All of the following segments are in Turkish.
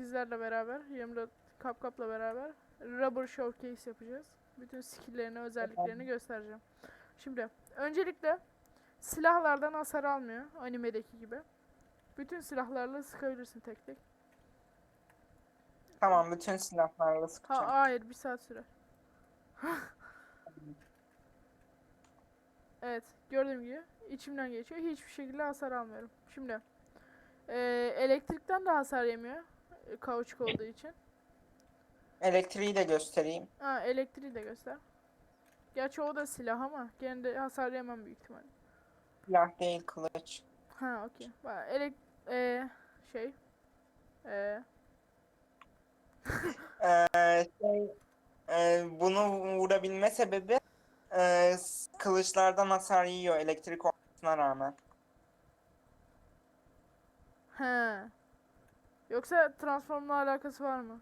sizlerle beraber 24 Kapkap'la beraber rubber showcase yapacağız. Bütün skill'lerini, özelliklerini göstereceğim. Şimdi öncelikle silahlardan hasar almıyor animedeki gibi. Bütün silahlarla sıkabilirsin tek tek. Tamam bütün silahlarla Ha sıkacağım. hayır bir saat sürer. evet gördüğüm gibi içimden geçiyor. Hiçbir şekilde hasar almıyorum. Şimdi eee, elektrikten de hasar yemiyor. Kauçuk olduğu için. Elektriği de göstereyim. Ha elektriği de göster. Gerçi o da silah ama gene de hasar yemem büyük ihtimalle. Silah değil kılıç. Ha okey. Elek eee, şey eee Ee, şey, e, bunu vurabilme sebebi e, kılıçlardan hasar yiyor elektrik olmasına rağmen. he. Yoksa transformla alakası var mı?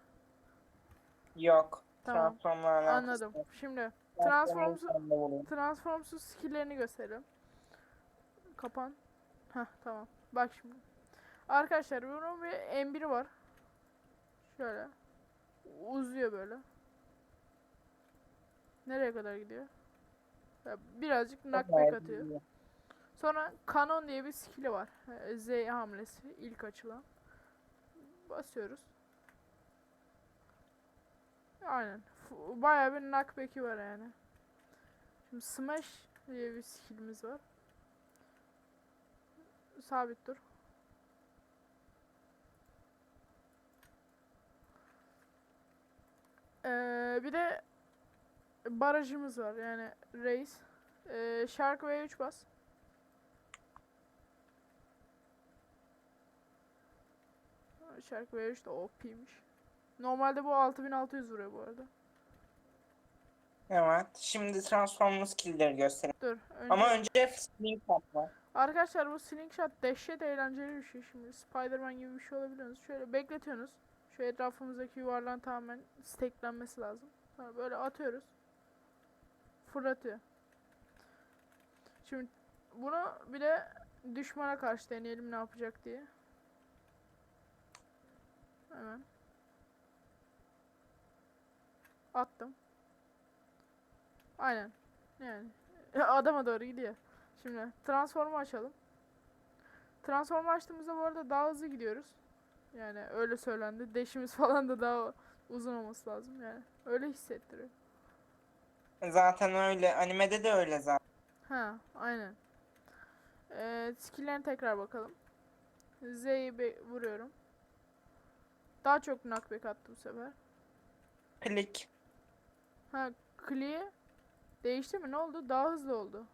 Yok. Tamam. Transformla alakası Anladım. yok. Şimdi Transform transformsuz. Transformsuz skill'lerini gösterelim. Kapan. Heh tamam. Bak şimdi. Arkadaşlar bunun bir M1'i var. Şöyle. Uzuyor böyle. Nereye kadar gidiyor? Ya birazcık knockback atıyor. Sonra kanon diye bir skill'i var. Ee, Z hamlesi ilk açılan. Basıyoruz. Aynen. Bayağı bir knockback'i var yani. Şimdi smash diye bir skill'imiz var. Sabit dur. Ee, bir de barajımız var yani reis. Ee, Shark V3 bas. Shark V3 de OP'ymiş. Normalde bu 6600 vuruyor bu arada. Evet. Şimdi transformer skill'leri göstereyim. Dur. Önce... Ama önce slingshot var. Arkadaşlar bu slingshot dehşet eğlenceli bir şey şimdi. Spider-Man gibi bir şey olabiliyorsunuz. Şöyle bekletiyorsunuz. Şu etrafımızdaki yuvarlağın tamamen steklenmesi lazım. Sonra böyle atıyoruz. Fırlatıyor. Şimdi bunu bir de düşmana karşı deneyelim ne yapacak diye. Hemen. Attım. Aynen. Yani adama doğru gidiyor. Şimdi transformu açalım. Transformu açtığımızda bu arada daha hızlı gidiyoruz. Yani öyle söylendi. Deşimiz falan da daha uzun olması lazım yani. Öyle hissettiriyor. Zaten öyle. Animede de öyle zaten. Ha, aynen. Ee, skill'lerine tekrar bakalım. Z'yi vuruyorum. Daha çok knockback attı bu sefer. Klik. Ha, Klee değişti mi? Ne oldu? Daha hızlı oldu.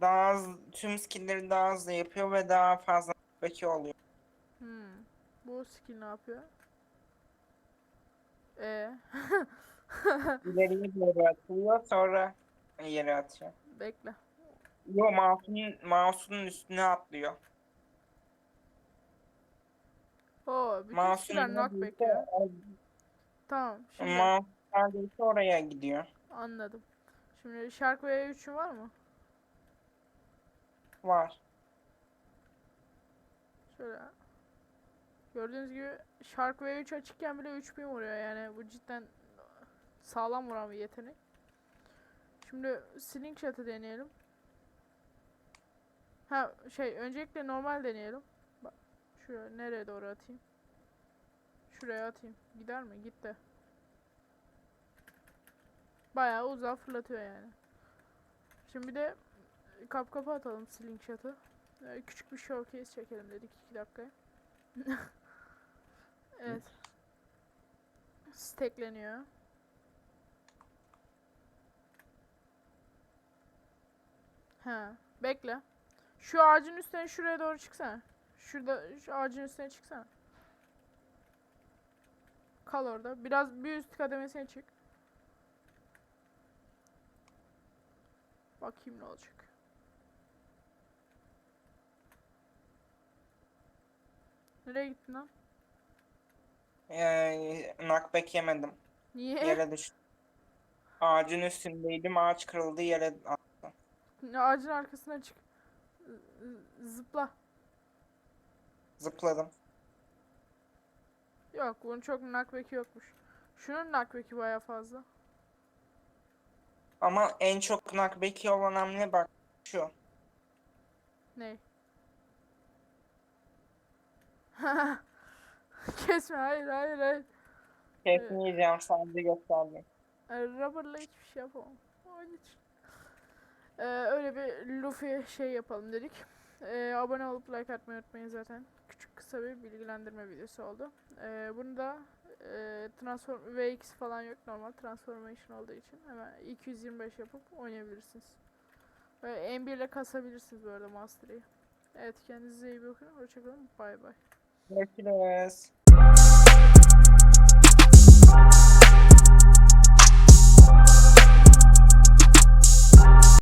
Daha hızlı, tüm skill'leri daha hızlı yapıyor ve daha fazla beki oluyor. Hmm. Bu skill ne yapıyor? Ee, İleriye doğru atıyor sonra yere atıyor. bekle. Yo mouse'un mouse'un üstüne atlıyor. Oo, bütün Mouse'un skiller knockback ya. Tamam, şimdi mouse neredeyse oraya gidiyor. anladım. Şimdi Shark V3'ün var mı? Var. Şöyle. Gördüğünüz gibi Shark V3 açıkken bile 3000 vuruyor yani bu cidden sağlam vuran bir yetenek. Şimdi Slingshot'ı deneyelim. Ha şey öncelikle normal deneyelim. Bak şuraya nereye doğru atayım? Şuraya atayım. Gider mi? Gitti. Bayağı uzağa fırlatıyor yani. Şimdi bir de kap kapa atalım Slingshot'ı. Ee, küçük bir showcase çekelim dedik 2 dakikaya. evet. Stackleniyor. Ha, bekle. Şu ağacın üstüne şuraya doğru çıksana. Şurada şu ağacın üstüne çıksana. Kal orada. Biraz bir üst kademesine çık. Bakayım ne olacak. Nereye gittin lan? Ee, knockback yemedim. Niye? Yere düştüm. Ağacın üstündeydim. Ağaç kırıldı yere attım. Ağacın arkasına çık. Zıpla. Zıpladım. Yok bunun çok knockback'i yokmuş. Şunun knockback'i baya fazla. Ama en çok knockback'i olan hamle bak şu. Ne? Kesme hayır hayır hayır. Kesmeyeceğim sadece gösterdim. E, Rubber'la hiçbir şey yapamam. Onun için. E, öyle bir Luffy şey yapalım dedik. E, abone olup like atmayı unutmayın zaten. Küçük kısa bir bilgilendirme videosu oldu. E, bunu da e, transform VX falan yok normal transformation olduğu için hemen 225 yapıp oynayabilirsiniz. Ve M1 ile kasabilirsiniz bu arada Mastery'i. Evet kendinize iyi bakın. Hoşçakalın. Bay bay. Görüşürüz.